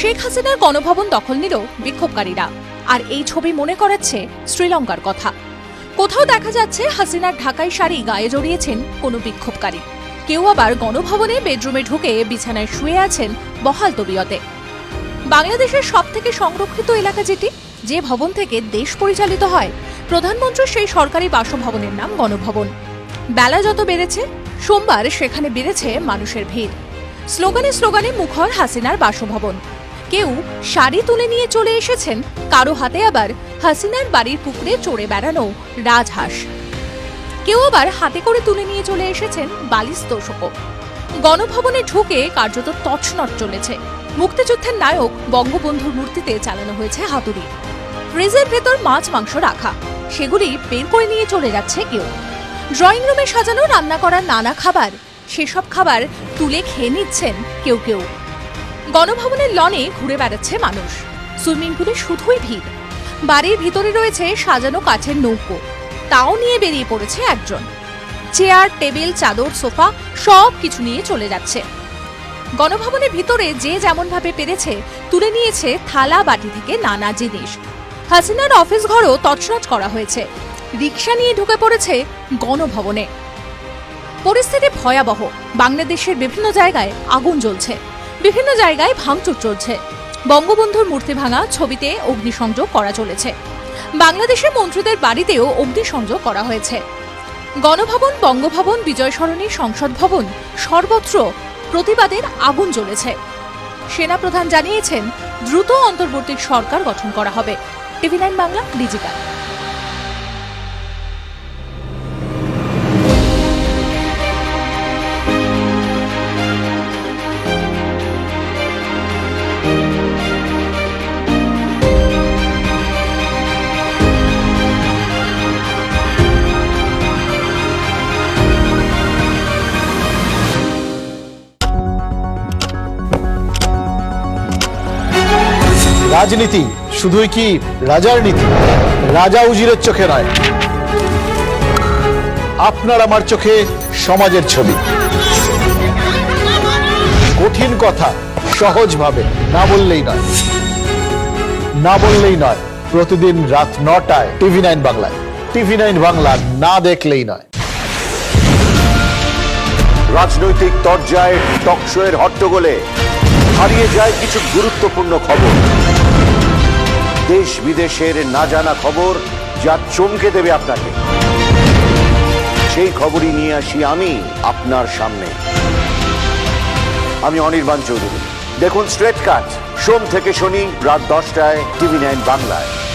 শেখ হাসিনার গণভবন দখল নিল বিক্ষোভকারীরা। আর এই ছবি মনে করাচ্ছে শ্রীলঙ্কার কথা। কোথাও দেখা যাচ্ছে হাসিনার ঢাকায় শাড়ি গায়ে জড়িয়েছেন কোনো বিক্ষোভকারী। কেউ আবার গণভবনে বেডরুমে ঢুকে বিছানায় শুয়ে আছেন বহাল তবিয়তে। বাংলাদেশের সব থেকে সংরক্ষিত এলাকা যেটি, যে ভবন থেকে দেশ পরিচালিত হয়, প্রধানমন্ত্রীর সেই সরকারি বাসভবনের নাম গণভবন। বেলা যত বেড়েছে সোমবার সেখানে বেড়েছে মানুষের ভিড়। স্লোগানে স্লোগানে মুখর হাসিনার বাসভবন। কেউ শাড়ি তুলে নিয়ে চলে এসেছেন, কারও হাতে আবার হাসিনার বাড়ির পুকুরে চড়ে বেড়ানো রাজহাঁস। কেউ আবার হাতে করে তুলে নিয়ে চলে এসেছেন বালিশ তোষকও। গণভবনে ঢুকে কার্যত তছনট চলেছে। মুক্তিযুদ্ধের নায়ক বঙ্গবন্ধুর মূর্তিতে চালানো হয়েছে হাতুড়ি। ফ্রিজের ভেতর মাছ মাংস রাখা। সেগুলি বের করে নিয়ে চলে যাচ্ছে কেউ। ড্রয়িং রুমে সাজানো রান্না করার নানা খাবার। সেসব খাবার তুলে খেয়ে নিচ্ছেন কেউ কেউ। গণভবনের লনে ঘুরে বেড়াচ্ছে মানুষ। সুইমিং পুলে শুধুই ভিড়। বাড়ির ভিতরে রয়েছে সাজানো কাঠের নৌকো। তাও নিয়ে বেরিয়ে পড়েছে একজন। চেয়ার, টেবিল, চাদর, সোফা সব কিছু নিয়ে চলে যাচ্ছে। গণভবনের ভিতরে যে যেমন ভাবে পেরেছে, তুলে নিয়েছে থালা বাটি থেকে নানা জিনিস। হাসিনার অফিস ঘরও তছনছ করা হয়েছে। রিক্সা নিয়ে ঢুকে পড়েছে গণভবনে। পরিস্থিতি ভয়াবহ। বাংলাদেশের বিভিন্ন জায়গায় আগুন জ্বলছে। বিভিন্ন জায়গায় ভাঙচুর চলছে। বঙ্গবন্ধুর মূর্তি ভাঙা ছবিতে অগ্নিসংযোগ করা চলেছে। বাংলাদেশের মন্ত্রীদের বাড়িতেও অগ্নিসংযোগ করা হয়েছে। গণভবন, বঙ্গভবন বিজয় সরণী সংসদ ভবন সর্বত্র প্রতিবাদের আগুন জ্বলেছে। সেনাপ্রধান জানিয়েছেন, দ্রুত অন্তর্বর্তী সরকার গঠন করা হবে। TV nine Bangla, digital. রাজনীতি, শুধুই কি রাজার নীতি? রাজা উজিরের চোখে নয়। আপনার আমার চোখে সমাজের ছবি। কঠিন কথা, সহজভাবে, না বললেই নয়। না বললেই নয়, প্রতিদিন রাত নটায় টিভি নাইন বাংলায়। টিভি নাইন বাংলা না দেখলেই নয়। রাজনৈতিক তরজায় টকশোয়ের হট্টগোলে হারিয়ে যায় কিছু গুরুত্বপূর্ণ খবর। দেশ বিদেশের না জানা খবর যা চমকে দেবে আপনাকে। সেই খবরই নিয়ে আসি আমি আপনার সামনে। আমি অনির্বাণ চৌধুরী। দেখুন স্ট্রেট কাট। সোম থেকে শনি রাত দশটায় টিভি নাইন বাংলায়।